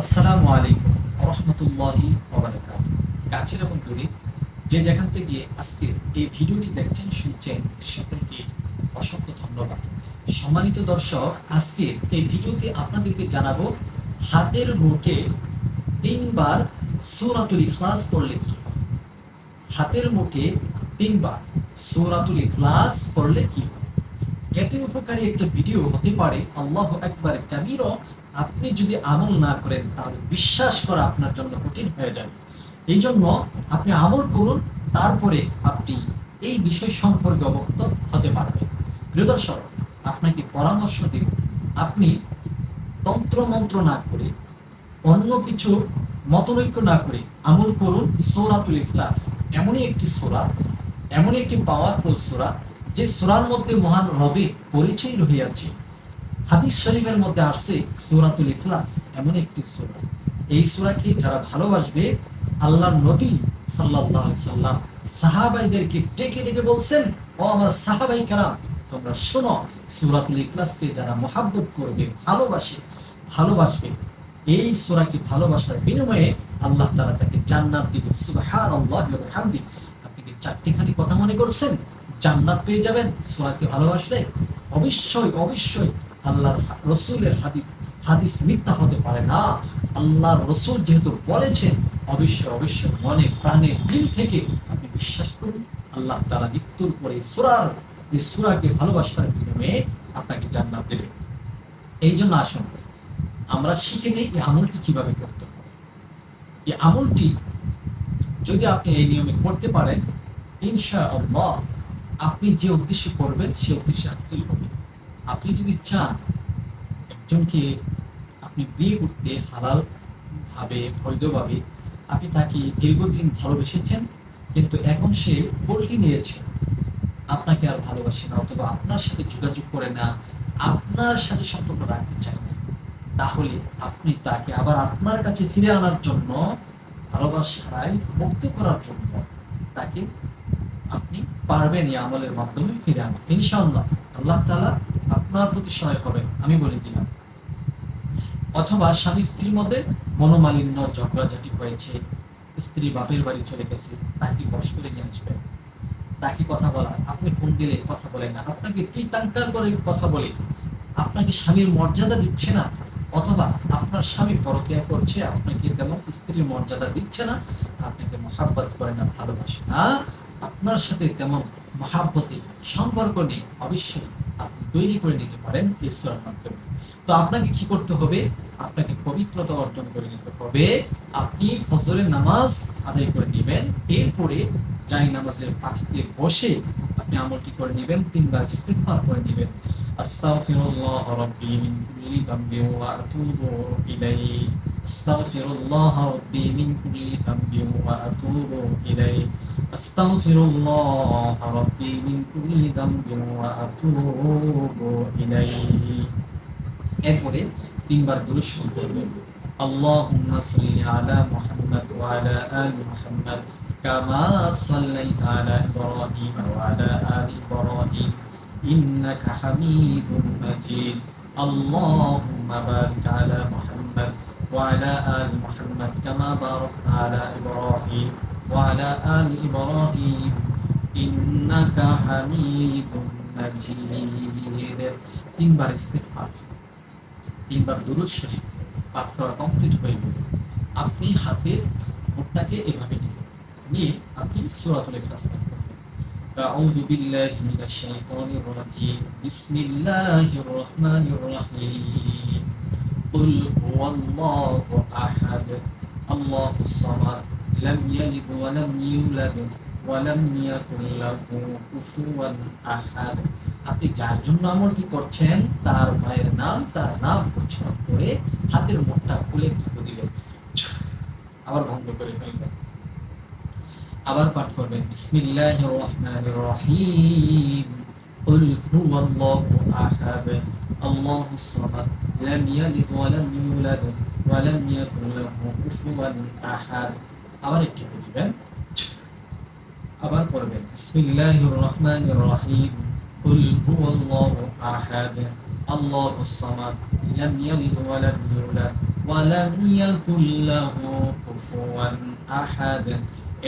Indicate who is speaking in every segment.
Speaker 1: আসসালামু আলাইকুম রহমতুল্লাহি কাছের এবং দূরে যে যেখান থেকে আজকে এই ভিডিওটি দেখছেন, শুনছেন, সকলকে অসংখ্য ধন্যবাদ। সম্মানিত দর্শক আজকে এই ভিডিওতে আপনাদেরকে জানাব, হাতের নোটে তিনবার সূরাতুল ইখলাস পড়লে কি হাতের মুঠে তিনবার সূরাতুল ইখলাস পড়লে কি এত উপকারী একটা ভিডিও হতে পারে, আল্লাহ একবার কাবিরও আপনি যদি আমল না করেন, তাহলে বিশ্বাস করা আপনার জন্য কঠিন হয়ে যাবে। এই জন্য আপনি আমল করুন, তারপরে আপনি এই বিষয় সম্পর্কে অবগত হতে পারবেন। প্রিয় দর্শক, আপনাকে পরামর্শ দিব, আপনি তন্ত্র মন্ত্র না করে, অন্য কিছু মতনৈক্য না করে আমল করুন সৌরাতুল ইখলাস। এমনই একটি সোরা, এমনই একটি পাওয়ারফুল সোরা, যে সোরার মধ্যে মহান রবের পরিচয় রহিয়াছে। হাদিস শরীফের মধ্যে আসছে সূরাতুল ইখলাস, এমন একটি সুরা। এই সূরাকে যারা ভালোবাসবে, আল্লাহর নবী আলাইহি সাল্লাম সাহাবাইদেরকে ডেকে ডেকে বলছেন, ও আমার সাহাবাই কারাম, তোমরা শোনো, সূরাতুল ইখলাসকে যারা মহাব্বত করবে, ভালোবাসে, ভালোবাসবে, এই সূরাকে ভালোবাসার বিনিময়ে আল্লাহ তাআলা তাকে জান্নাত দিবে সুবহানাল্লাহি ওয়া বিহামদি, আপনি কি চারটিখানি কথা মনে করছেন? জান্নাত পেয়ে যাবেন, সূরাকে ভালোবাসলে? অবশ্যই অবশ্যই। আল্লাহর রসুলের হাদিস হাদিস মিথ্যা হতে পারে না। আল্লাহর রসুল যেহেতু বলেছেন, অবশ্যই অবশ্যই মনে, প্রাণে, দিল থেকে আপনি বিশ্বাস করুন, আল্লাহ তারা মৃত্যুর পরে সুরার, এই সুরাকে ভালোবাসার বিনিময়ে আপনাকে জান্নাত দেবে। এই জন্য আসুন, আমরা শিখে নিই এই আমলটি কীভাবে করতে হবে। এই আমলটি যদি আপনি এই নিয়মে করতে পারেন ইনশা আল্লাহ আপনি যে উদ্দেশ্য করবেন, সে উদ্দেশ্য হাসিল হবে। আপনি যদি চান একজনকে আপনি বিয়ে করতে হালাল ভাবে, বৈধভাবে আপনি তাকে দীর্ঘদিন ভালোবেসেছেন, কিন্তু এখন সে পোল্ট্রি নিয়েছে। আপনাকে আর ভালোবাসে না, অথবা আপনার সাথে যোগাযোগ করে না, আপনার সাথে সম্পর্ক রাখতে চায় না। তাহলে আপনি তাকে আবার আপনার কাছে ফিরে আনার জন্য ভালোবাসায় মুক্ত করার জন্য তাকে আপনি পারবেন এই আমলের মাধ্যমে ফিরে আনা। ইনশাআল্লাহ। আল্লাহ তালা আপনার প্রতি সহায় হবেন, আমি বলে দিলাম। অথবা স্বামী স্ত্রীর মধ্যে মনোমালিন্য, ঝগড়াঝাটি হয়েছে, স্ত্রী বাপের বাড়ি চলে গেছে, তাকে বস করে নিয়ে আসবেন। তাকে কথা বলা, আপনি ফোন দিলে কথা বলেন না। আপনাকে তুই তাঙ্কার করে কথা বলে? আপনাকে স্বামীর মর্যাদা দিচ্ছে না? অথবা আপনার স্বামী পরকিয়া করছে, আপনাকে তেমন স্ত্রীর মর্যাদা দিচ্ছে না, আপনাকে মহাব্বত করে না, ভালোবাসে না। আপনার সাথে তেমন মহাব্বতের সম্পর্ক নেই, অবশ্যই। তৈরি করে নিতে পারেন ঈশ্বরের মাধ্যমে। তো আপনাকে কি করতে হবে? আপনাকে পবিত্রতা অর্জন করে নিতে হবে। আপনি ফজরের নামাজ আদায় করে নেবেন। এরপরে যাই নামাজের পাঠিতে বসে আপনি আমলটি করে নেবেন। তিনবার ইস্তেগফার করে নেবেন। আস্তাগফিরুল্লাহ রাব্বি মিন কুল্লি যামবি ওয়া আতুবু ইলাইহি। আস্তাগফিরুল্লাহ রাব্বি মিন কুল্লি যামবি ওয়া আতুবু ইলাইহি। আস্তাগফিরুল্লাহ রাব্বি মিন কুল্লি যামবি ওয়া আতুবু ইলাইহি। এরপরে তিনবার দুরূদ শরীফ পড়বেন। আল্লাহুম্মা সাল্লি আলা মুহাম্মদ ওয়া আলা আলি মুহাম্মদ কামা সাল্লাইতা আলা ইব্রাহিম ওয়া আলা আলি ইব্রাহিম। ইন্নাকা হামিদুম মাজিদ। আল্লাহুম্মা বারিক আলা মুহাম্মদ ওয়া আলা আলি মুহাম্মদ কামা বারাকতা আলা ইব্রাহিম ওয়া আলা আলি ইব্রাহিম ইন্নাকা হামিদুম মাজিদ তিনবার ইস্তেগফার তিনবার দুরুদ শরীফ পাঠ করা কমপ্লিট হয়ে গেলে আপনি হাতে মুখটাকে এভাবে নেবেন নিয়ে আপনি সূরাতুল ইখলাস পাঠ করবেন أعوذ بالله من الشيطان الرجيم بسم الله الرحمن الرحيم قل هو الله أحد الله الصمد لم يلد ولم يولد ولم يكن له كفوا أحد আপনি যার জন্য আমলটি করছেন তার মায়ের নাম তার নাম উচ্চারণ করে হাতের মুখটা খুলে ঢেকে দিবেন আবার ভঙ্গ করে ফেলবেন আবার পাঠ করবেন বিসমিল্লাহির রহমানির রহিম قل هو الله أحد الله الصمد لم يلد ولم يولد ولم يكن له كفوا أحد আবার একটু দিবেন আবার পড়বেন বিসমিল্লাহির রহমানির রহিম قل هو الله أحد الله الصمد لم يلد ولم يولد ওয়ালাম ইয়াকুল্লাহু কুফুয়ান আহাদ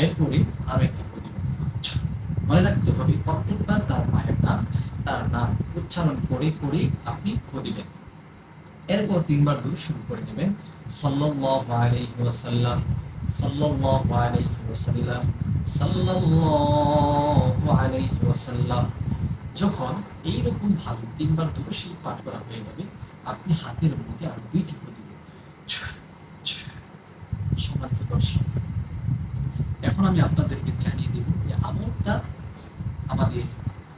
Speaker 1: এরপরে আরো একটা ফু দিবেন মনে রাখতে হবে প্রত্যেকবার তার মায়ের নাম তার নাম উচ্চারণ করে করে আপনি ফু দিবেন এরপর তিনবার দূর শুরু করে নেবেন। সাল্লাল্লাহু আলাইহি ওয়াসাল্লাম, সাল্লাল্লাহু আলাইহি ওয়াসাল্লাম, সাল্লাল্লাহু আলাইহি ওয়াসাল্লাম। যখন এইরকম ভাবে তিনবার দূর শুরু পাঠ করা হয়ে যাবে, আপনি হাতের মধ্যে আরও দুইটি ফু দিবেন। সম্মানিত দর্শক এখন আমি আপনাদেরকে জানিয়ে দেব যে আমলটা আমাদের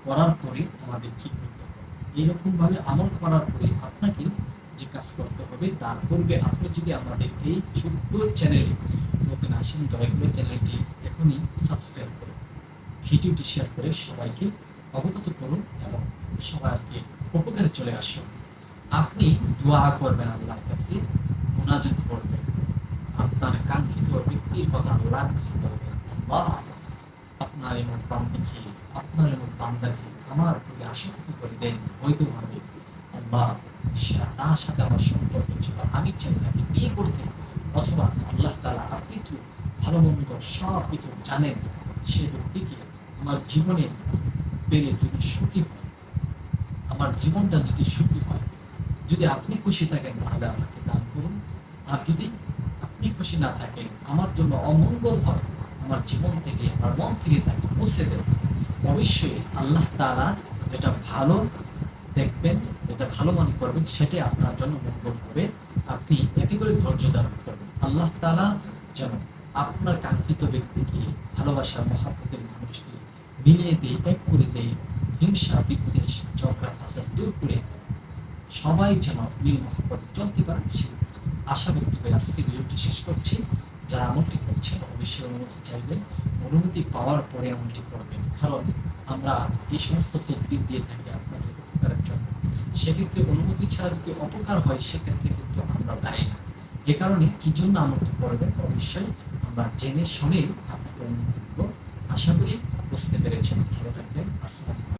Speaker 1: করার পরে আমাদের কি করতে হবে। এইরকম ভাবে আমল করার পরে আপনাকে যে কাজ করতে হবে। তার পূর্বে আপনি যদি আমাদের এই ছোট্ট চ্যানেলে নতুন আসেন, দয়া করে চ্যানেলটি এখনই সাবস্ক্রাইব করুন। ভিডিওটি শেয়ার করে সবাইকে অবগত করুন এবং সবাইকে উপকারে চলে আসুন। আপনি দোয়া করবেন আল্লাহর কাছে, মোনাজাত করবেন। আপনার কাঙ্ক্ষিত ব্যক্তির কথা আল্লাহর কাছে বলবেন আপনার এমন বান্দিকে, আপনার এমন বান্দাকে আমার প্রতি আসক্ত করে দেন বৈধভাবে। আল্লাহ তার সাথে আমার সম্পর্ক ছিল। আমি চাই তাকে বিয়ে করতে, অথবা আল্লাহ তালা আপনি তো ভালো মন্দ সব কিছু জানেন, সে ব্যক্তিকে আমার জীবনে পেলে যদি সুখী হয়, আমার জীবনটা যদি সুখী হয়, যদি আপনি খুশি থাকেন তাহলে আমাকে দান করুন। আর যদি আপনি খুশি না থাকেন, আমার জন্য অমঙ্গল হয়, আমার জীবন থেকে, আমার মন থেকে তাকে মুছে দেবেন অবশ্যই আল্লাহ তাআলা যেটা ভালো দেখবেন যেটা ভালো মনে করবেন, সেটাই আপনার জন্য মঙ্গল হবে। আপনি এতে করে ধৈর্য ধারণ করবেন। আল্লাহ তাআলা যেন আপনার কাঙ্ক্ষিত ব্যক্তিকে ভালোবাসার মহাপতের মানুষকে মিলিয়ে দেয়, এক করে দেয়, হিংসা, বিদ্বেষ, ঝগড়া ফাসাদ দূর করে সবাই যেন মিল মহাপতে চলতে পারেন, সেই আশা ব্যক্ত করে আজকে ভিডিওটি শেষ করছি। যারা আমলটি করছেন, অবশ্যই অনুমতি চাইবেন। অনুমতি পাওয়ার পরে আমলটি করবেন। কারণ আমরা এই সমস্ত তদবির দিয়ে থাকি, আপনাদের সেক্ষেত্রে অনুমতি ছাড়া যদি অপকার হয়, সেক্ষেত্রে কিন্তু আমরা দায়ী না। এ কারণে কি জন্য আমাকে করবেন? অবশ্যই আমরা জেনে শুনেই আপনাকে অনুমতি দেব। আশা করি বুঝতে পেরেছেন। ভালো থাকবেন। আসসালাম